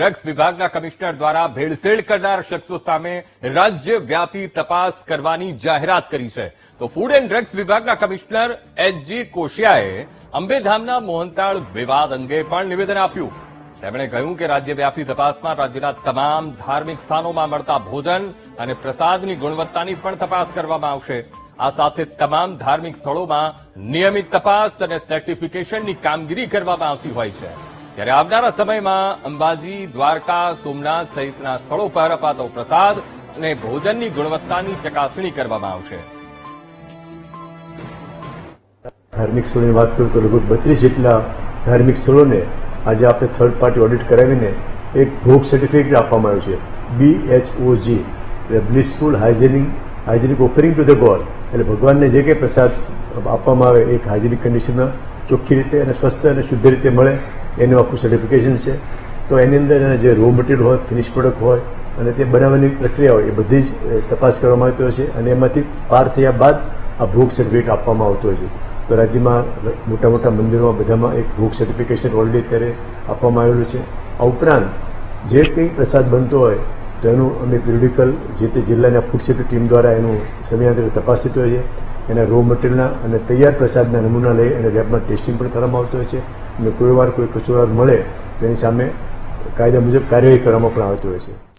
Drugs વિભાગના commissioner દ્વારા ભેળસેળ કરનાર શખ્સો સામે રાજ્યવ્યાપી તપાસ કરવાની જાહેરાત કરી છે. તો ફૂડ એન્ડ ડ્રગ્સ વિભાગના કમિશનર એચજી કોશિયાએ અંબેધામના મોહનતાળ વિવાદ અંગે પણ નિવેદન આપ્યું. તેમણે કહ્યું કે રાજ્યવ્યાપી તપાસમાં રાજ્યના તમામ ધાર્મિક સ્થાનોમાં મળતા ભોજન અને પ્રસાદની ગુણવત્તાની પણ તપાસ કરવામાં આવશે. આ સાથે તમામ ધાર્મિક સ્થળોમાં નિયમિત તપાસ અને સર્ટિફિકેશનની કામગીરી કરવામાં આવતી હોય છે. ત્યારે આવનારા સમયમાં અંબાજી, દ્વારકા, સોમનાથ સહિતના સ્થળો પર અપાતો પ્રસાદ અને ભોજનની ગુણવત્તાની ચકાસણી કરવામાં આવશે. ધાર્મિક સ્થળોની વાત કરું તો લગભગ બત્રીસ જેટલા ધાર્મિક સ્થળોને આજે આપણે થર્ડ પાર્ટી ઓડિટ કરાવીને એક ભોગ સર્ટિફિકેટ આપવામાં આવ્યું છે. બી એચ ઓ એટલે blissful hygienic hygienic offering to the god એટલે ભગવાનને જે કંઈ પ્રસાદ આપવામાં આવે એક હાઇજેનિક કન્ડિશનમાં ચોખ્ખી રીતે અને સ્વસ્થ અને શુદ્ધ રીતે મળે. એનું આખું સર્ટિફિકેશન છે. તો એની અંદર એના જે રો મટીરિયલ હોય ફિનિશ પ્રોડક્ટ હોય, અને તે બનાવવાની પ્રક્રિયા હોય, એ બધી જ તપાસ કરવામાં આવતી હોય છે. અને એમાંથી પાર થયા બાદ આ ભોગ સર્ટિફિકેટ આપવામાં આવતું હોય છે. તો રાજ્યમાં મોટા મોટા મંદિરોમાં બધામાં એક ભોગ સર્ટિફિકેશન ઓલરેડી અત્યારે આપવામાં આવેલું છે. આ ઉપરાંત જે કંઈ પ્રસાદ બનતો હોય, તો એનું અમે પિરિયડિકલ જે તે જિલ્લાના ફૂડ સેફ્ટી ટીમ દ્વારા એનું સમયાંતરે તપાસ થતી હોય છે. એના રો મટીરિયલના અને તૈયાર પ્રસાદના નમૂના લઈ અને લેબમાં ટેસ્ટિંગ પણ કરવામાં આવતું હોય છે. અને કોઈ વાર કોઈ કચોરાર મળે, તેની સામે કાયદા મુજબ કાર્યવાહી કરવામાં પણ આવતી હોય છે.